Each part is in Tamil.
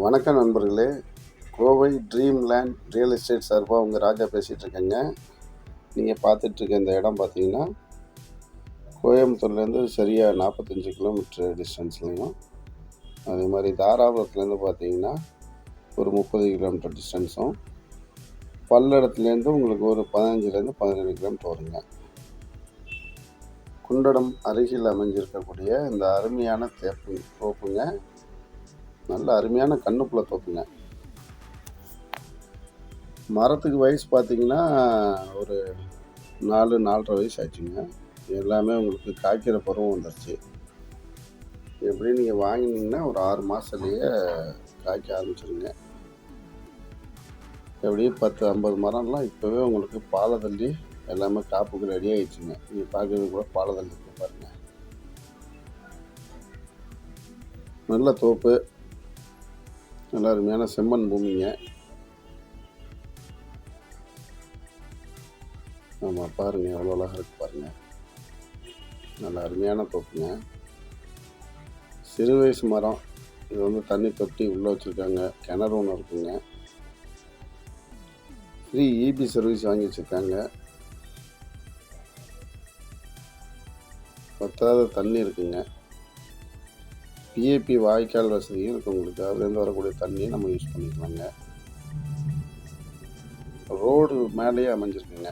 வணக்கம் நண்பர்களே. Kovai dream land real estate சார்பாக உங்கள் ராஜா பேசிகிட்டு இருக்கேங்க. நீங்கள் பார்த்துட்ருக்க இந்த இடம் பார்த்தீங்கன்னா கோயம்புத்தூர்லேருந்து சரியாக நாற்பத்தஞ்சு கிலோமீட்டர் டிஸ்டன்ஸ்லையும் அதே மாதிரி தாராபுரத்துலேருந்து பார்த்தீங்கன்னா ஒரு முப்பது கிலோமீட்டர் டிஸ்டன்ஸும் பல்லடத்துலேருந்து உங்களுக்கு ஒரு பதினஞ்சுலேருந்து பதினேழு கிலோமீட்டர் வருங்க. குண்டடம் அருகில் அமைஞ்சிருக்கக்கூடிய இந்த அருமையான தேப்பு தோப்புங்க. நல்ல அருமையான கண்ணுப்புல தோப்புங்க மரத்துக்கு வயசு பார்த்தீங்கன்னா ஒரு நாலு நாலரை வயசு ஆச்சுங்க. எல்லாமே உங்களுக்கு காய்க்கிற பருவம் வந்துருச்சு. எப்படி நீங்கள் வாங்கினீங்கன்னா ஒரு ஆறு மாதத்துலேயே காய்க்க ஆரம்பிச்சிருங்க. எப்படியும் பத்து ஐம்பது மரம்லாம் இப்போவே உங்களுக்கு பாலை தள்ளி எல்லாமே காப்புக்கு ரெடி ஆகிடுச்சுங்க நீங்கள் பார்க்கறது கூட பாலை தள்ளி பாருங்கள் நல்ல தோப்பு. நல்ல அருமையான செம்மண் பூமிங்க. ஆமாம் பாருங்க எவ்வளோ அழகாக இருக்கு பாருங்க. நல்ல அருமையான தோப்புங்க. சிறு வயசு மரம். இது வந்து தண்ணி தொட்டி உள்ளே வச்சுருக்காங்க. கிணறு ஒன்று இருக்குங்க. ஃப்ரீ இபி சர்வீஸ் வாங்கி வச்சுருக்காங்க. பத்தாத தண்ணி இருக்குங்க. பிஏபி வாய்க்கால் வசதியும் இருக்குது உங்களுக்கு அதுலேருந்து வரக்கூடிய தண்ணியை நம்ம யூஸ் பண்ணிக்கலாங்க. ரோடு மேலேயே அமைஞ்சிருக்குங்க.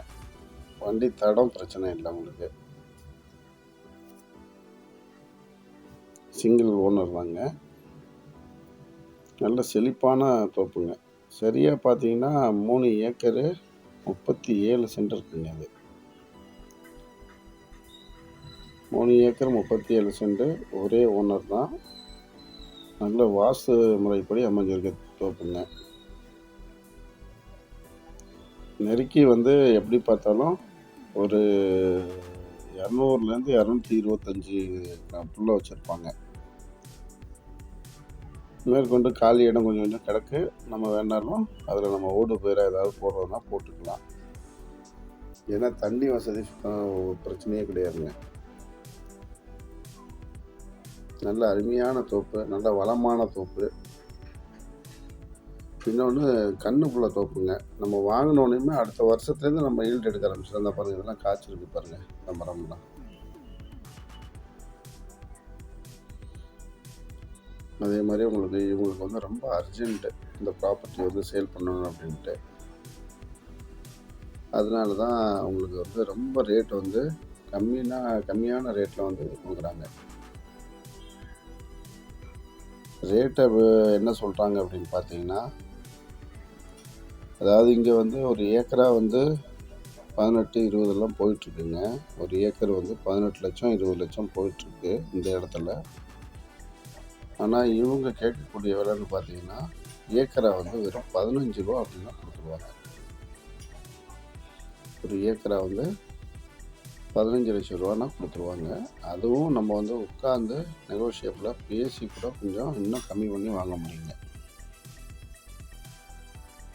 வண்டி தடம் பிரச்சனை இல்லை உங்களுக்கு. சிங்கிள் ஓனர் தாங்க. நல்ல செழிப்பான தோப்புங்க. சரியாக பார்த்தீங்கன்னா மூணு ஏக்கரு முப்பத்தி ஏழு சென்ட் இருக்குங்க அது. மூணு ஏக்கர் முப்பத்தி ஏழு சென்ட் ஒரே ஓனர் தான். நல்ல வாஸ்து முறைப்படி அமைஞ்சிருக்க தோப்புங்க. நெருக்கி வந்து எப்படி பார்த்தாலும் ஒரு இரநூறுலேருந்து இரநூத்தி இருபத்தஞ்சி புள்ள வச்சுருப்பாங்க. மேற்கொண்டு காலி இடம் கொஞ்சம் கொஞ்சம் கிடக்கு. நம்ம வேணாலும் அதில் நம்ம ஓடு பயிராக ஏதாவது போடுறதுனா போட்டுக்கலாம். ஏன்னா தண்ணி வசதி பிரச்சனையே கிடையாதுங்க. நல்ல அருமையான தோப்பு நல்ல வளமான தோப்பு. இன்னொன்று கண்ணுக்குள்ள தோப்புங்க. நம்ம வாங்கினோடனே அடுத்த வருஷத்துலேருந்து நம்ம ஈல்டு எடுக்க ஆரம்பிச்சிடும் அந்த பாருங்கள் இதெல்லாம் காய்ச்சிருக்கு பாருங்கள் இந்த மரம்லாம். அதே மாதிரி உங்களுக்கு இவங்களுக்கு வந்து ரொம்ப அர்ஜென்ட்டு இந்த ப்ராப்பர்ட்டி வந்து சேல் பண்ணணும் அப்படின்ட்டு. அதனால தான் உங்களுக்கு வந்து ரொம்ப ரேட் வந்து கம்மினா கம்மியான ரேட்டில் வந்து கொடுக்குறாங்க. ரேட்டை என்ன சொல்கிறாங்க அப்படின்னு பார்த்தீங்கன்னா அதாவது இங்கே வந்து ஒரு ஏக்கரா வந்து பதினெட்டு இருபதெல்லாம் போயிட்டுருக்குங்க. ஒரு ஏக்கர் வந்து பதினெட்டு லட்சம் இருபது லட்சம் போயிட்டுருக்கு இந்த இடத்துல. ஆனால் இவங்க கேட்கக்கூடிய விலைன்னு பார்த்தீங்கன்னா ஏக்கரா வந்து வெறும் பதினஞ்சு ரூபா அப்படின்னா கொடுத்துருவாங்க. ஒரு ஏக்கரா வந்து பதினஞ்சு லட்சம் ரூபானா கொடுத்துருவாங்க. அதுவும் நம்ம வந்து உட்காந்து நெகோஷியபிளாக பேசி கூட கொஞ்சம் இன்னும் கம்மி பண்ணி வாங்க முடியுங்க.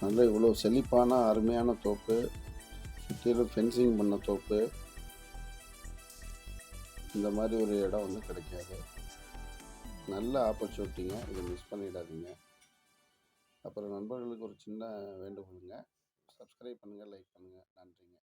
நல்ல இவ்வளோ செழிப்பான அருமையான தோப்பு சுற்றிலும் ஃபென்சிங் பண்ண தோப்பு. இந்த மாதிரி ஒரு இடம் வந்து கிடைக்காது. நல்ல ஆப்பர்ச்சுனிட்டிங்க இதை மிஸ் பண்ணிடாதீங்க. அப்புறம் நண்பர்களுக்கு ஒரு சின்ன வேண்டுகோளுங்க. சப்ஸ்கிரைப் பண்ணுங்கள் லைக் பண்ணுங்கள் நன்றிங்க.